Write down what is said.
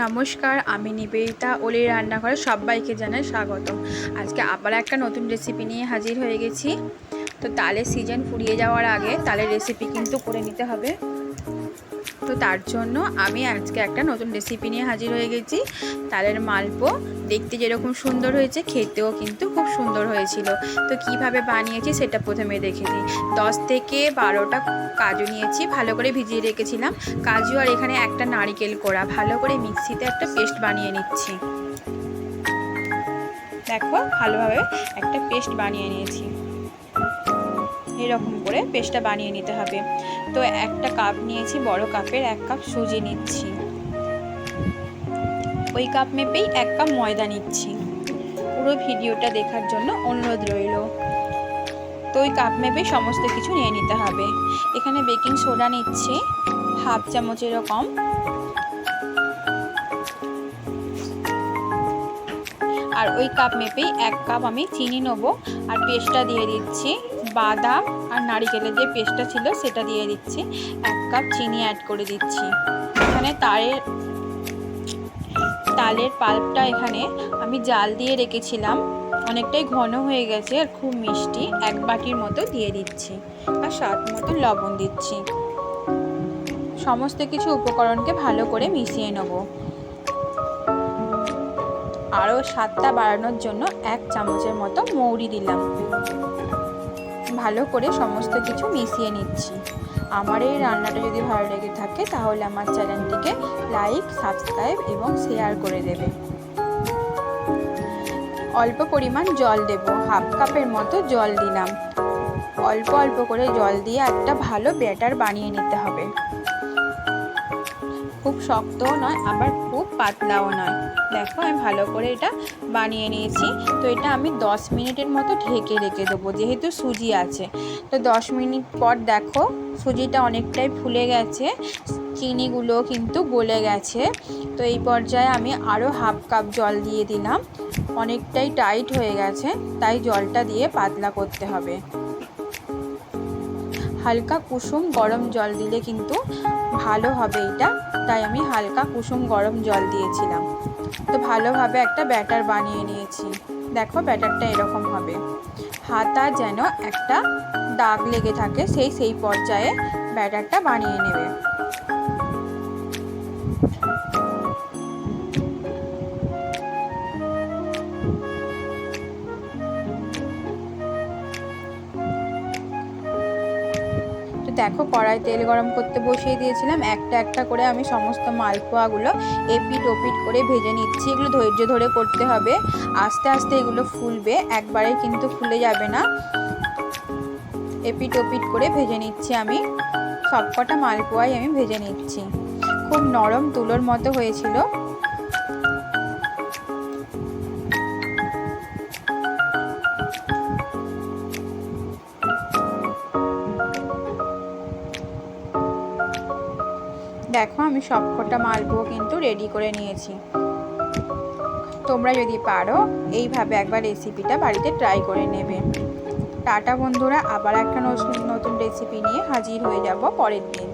নমস্কার, আমি নিবেদিতা। ওলি রান্নাঘরে সবাইকে জানাই স্বাগত আজকে আবার একটা নতুন রেসিপি নিয়ে হাজির হয়ে গেছি। তো তালের সিজন ফুরিয়ে যাওয়ার আগে তালের রেসিপি কিন্তু করে নিতে হবে। তো তার জন্য আমি আজকে একটা নতুন রেসিপি নিয়ে হাজির হয়ে গেছি। তালের মালপো দেখতে যেরকম সুন্দর হয়েছে, খেতেও কিন্তু খুব সুন্দর হয়েছিল। তো কীভাবে বানিয়েছি সেটা প্রথমে দেখে নিই। দশ থেকে বারোটা কাজু নিয়েছি, ভালো করে ভিজিয়ে রেখেছিলাম। কাজু আর এখানে একটা নারিকেল কোড়া, ভালো করে মিক্সিতে একটা পেস্ট বানিয়ে নিচ্ছি। দেখো, ভালোভাবে একটা পেস্ট বানিয়ে নিয়েছি। এরকম করে পেস্টটা বানিয়ে নিতে হবে। তো একটা কাপ নিয়েছি, বড় কাপের এক কাপ সুজি নিচ্ছি। ওই কাপ মেপেই এক কাপ ময়দা নিচ্ছি। পুরো ভিডিওটা দেখার জন্য অনুরোধ রইল। তো ওই কাপ মেপে সমস্ত কিছু নিয়ে নিতে হবে। এখানে বেকিং সোডা নিচ্ছি, হাফ চামচ এরকম আর ওই কাপ মেপেই এক কাপ আমি চিনি নেব, আর পেস্টটা দিয়ে দিচ্ছি। বাদাম আর নারিকেলের যে পেস্টটা ছিল সেটা দিয়ে দিচ্ছি। এক কাপ চিনি অ্যাড করে দিচ্ছি। এখানে তারের, তালের পাল্পটা এখানে আমি জাল দিয়ে রেখেছিলাম। অনেকটাই ঘন হয়ে গেছে আর খুব মিষ্টি। এক বাটির মতো দিয়ে দিচ্ছি আর স্বাদ মতো লবণ দিচ্ছি। সমস্ত কিছু উপকরণকে ভালো করে মিশিয়ে নেব। আরও স্বাদটা বাড়ানোর জন্য এক চামচের মতো মৌরি দিলাম। ভালো করে সমস্ত কিছু মিশিয়ে নিচ্ছি। আমার এই রান্নাটা যদি ভালো লেগে থাকে, তাহলে আমার চ্যানেলটিকে লাইক, সাবস্ক্রাইব এবং শেয়ার করে দেবে। অল্প পরিমাণ জল দেব, হাফ কাপের মতো জল দিলাম। অল্প অল্প করে জল দিয়ে একটা ভালো ব্যাটার বানিয়ে নিতে হবে। খুব শক্তও নয়, আবার খুব পাতলাও নয়। দেখো, আমি ভালো করে এটা বানিয়ে নিয়েছি। তো এটা আমি 10 মিনিটের মতো ঢেকে রেখে দেবো, যেহেতু সুজি আছে। তো 10 মিনিট পর দেখো, সুজিটা অনেকটাই ফুলে গেছে, চিনিগুলো কিন্তু গলে গেছে। তো এই পর্যায়ে আমি আরও হাফ কাপ জল দিয়ে দিলাম। অনেকটাই টাইট হয়ে গেছে, তাই জলটা দিয়ে পাতলা করতে হবে। হালকা কুসুম গরম জল দিলে কিন্তু ভালো হবে এটা। তাই আমি হালকা কুসুম গরম জল দিয়েছিলাম। তো ভালোভাবে একটা ব্যাটার বানিয়ে নিয়েছি। দেখো ব্যাটারটা এরকম হবে। হাতা যেন একটা দাগ লেগে থাকে, সেই সেই পর্যায়ে ব্যাটারটা বানিয়ে নেবে। দেখো, কড়াই তেল গরম করতে বসিয়ে দিয়েছিলাম। একটা একটা করে আমি সমস্ত মালপোয়াগুলো এপিট ওপিট করে ভেজে নিচ্ছি। এগুলো ধৈর্য ধরে করতে হবে। আস্তে আস্তে এগুলো ফুলবে, একবারে কিন্তু ফুলে যাবে না। এপিট ওপিট করে ভেজে নিচ্ছি আমি। সবকটা মালপোয়াই আমি ভেজে নিচ্ছি। খুব নরম তুলোর মতো হয়েছিল। দেখো, আমি সবকটা মালপোয়া কিন্তু রেডি করে নিয়েছি। তোমরা যদি পারো, এইভাবে একবার রেসিপিটা বাড়িতে ট্রাই করে নেবে। টাটা বন্ধুরা, আবার একটা নতুন নতুন রেসিপি নিয়ে হাজির হয়ে যাব পরের দিন।